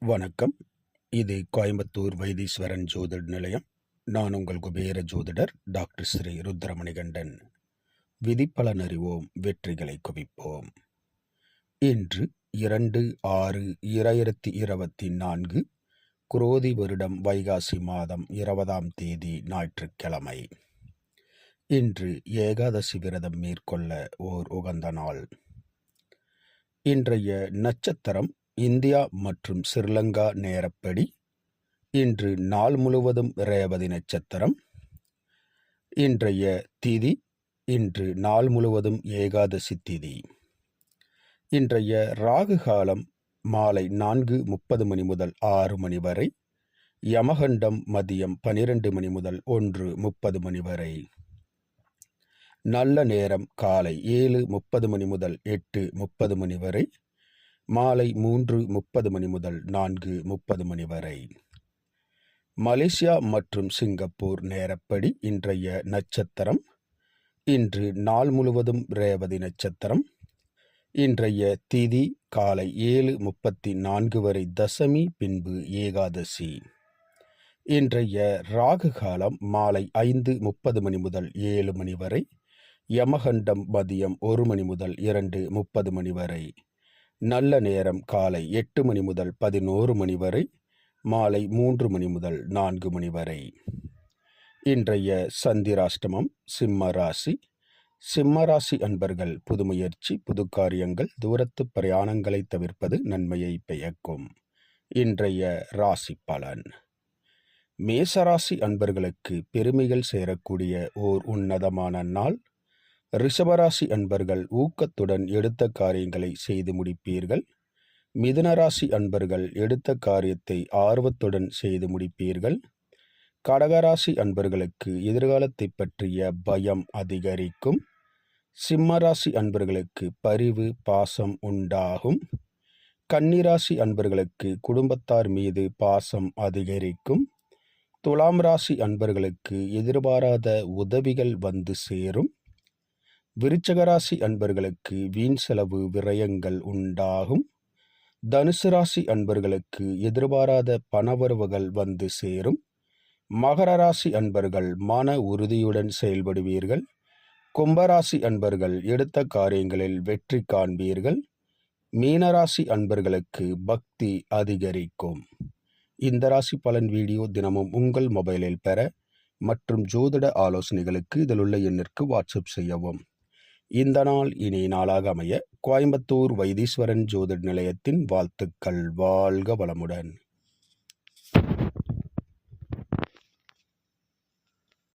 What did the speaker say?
வணக்கம். இது கோயம்புத்தூர் வைத்தீஸ்வரன் ஜோதிட நிலையம். நான் உங்கள் குபேர ஜோதிடர் டாக்டர் ஸ்ரீ ருத்ரமணிகண்டன். விதிப்பலன் அறிவோம் வெற்றிகளை குவிப்போம். இன்று இரண்டு ஆறு இரண்டாயிரத்தி இருபத்தி நான்கு குரோதி வருடம் வைகாசி மாதம் இருபதாம் தேதி ஞாயிற்றுக்கிழமை. இன்று ஏகாதசி விரதம் மேற்கொள்ள ஓர் உகந்த நாள். இன்றைய நட்சத்திரம் இந்தியா மற்றும் ஸ்ரீலங்கா நேரப்படி இன்று நாள் முழுவதும் ரேவதி நட்சத்திரம். இன்றைய திதி இன்று நாள் முழுவதும் ஏகாதசி திதி. இன்றைய ராகு காலம் மாலை நான்கு முப்பது மணி முதல் ஆறு மணி வரை யமகண்டம் மதியம் பனிரெண்டு மணி முதல் ஒன்று முப்பது மணி வரை. நல்ல நேரம் காலை ஏழு முப்பது மணி முதல் எட்டு முப்பது மணி வரை மாலை மூன்று முப்பது மணி முதல் நான்கு முப்பது மணி வரை. மலேசியா மற்றும் சிங்கப்பூர் நேரப்படி இன்றைய நட்சத்திரம். இன்று நாள் முழுவதும் ரேவதி நட்சத்திரம். இன்றைய திதி காலை ஏழு முப்பத்தி நான்கு வரை தசமி பின்பு ஏகாதசி. இன்றைய ராகு காலம் மாலை ஐந்து முப்பது மணி முதல் ஏழு மணி வரை. யமகண்டம் மதியம் ஒரு மணி முதல் இரண்டு முப்பது மணி வரை. நல்ல நேரம் காலை எட்டு மணி முதல் பதினோரு மணி வரை மாலை மூன்று மணி முதல் நான்கு மணி வரை. இன்றைய சந்திராஷ்டமம் சிம்ம ராசி. சிம்ம ராசி அன்பர்கள் புது முயற்சி புது காரியங்கள் தூரத்து பிரயாணங்களை தவிர்ப்பது நன்மையை பெயக்கும் இன்றைய ராசி பலன். மேசராசி அன்பர்களுக்கு பெருமைகள் சேரக்கூடிய ஓர் உன்னதமான நாள் ரிஷபராசி அன்பர்கள் ஊக்கத்துடன் எடுத்த காரியங்களை செய்து முடிப்பீர்கள். மிதுனராசி அன்பர்கள் எடுத்த காரியத்தை ஆர்வத்துடன் செய்து முடிப்பீர்கள். கடகராசி அன்பர்களுக்கு எதிர்காலத்தை பற்றிய பயம் அதிகரிக்கும். சிம்மராசி அன்பர்களுக்கு பரிவு பாசம் உண்டாகும். கன்னிராசி அன்பர்களுக்கு குடும்பத்தார் மீது பாசம் அதிகரிக்கும். துலாம் ராசி அன்பர்களுக்கு எதிர்பாராத உதவிகள் வந்து சேரும். விருச்சகராசி அன்பர்களுக்கு வீண் செலவு விரயங்கள் உண்டாகும். தனுசு ராசி அன்பர்களுக்கு எதிர்பாராத பணவரவுகள் வந்து சேரும். மகர ராசி அன்பர்கள் மன உறுதியுடன் செயல்படுவீர்கள். கும்பராசி அன்பர்கள் எடுத்த காரியங்களில் வெற்றி காண்பீர்கள். மீனராசி அன்பர்களுக்கு பக்தி அதிகரிக்கும். இந்த ராசி பலன் வீடியோ தினமும் உங்கள் மொபைலில் பெற மற்றும் ஜோதிட ஆலோசனைகளுக்கு இதில் உள்ள எண்ணிற்கு வாட்ஸ்அப் செய்யவும். இந்த நாள் இனி நாளாக அமைய கோயம்புத்தூர் வைத்தீஸ்வரன் ஜோதிட நிலையத்தின் வாழ்த்துக்கள். வாழ்க வளமுடன்.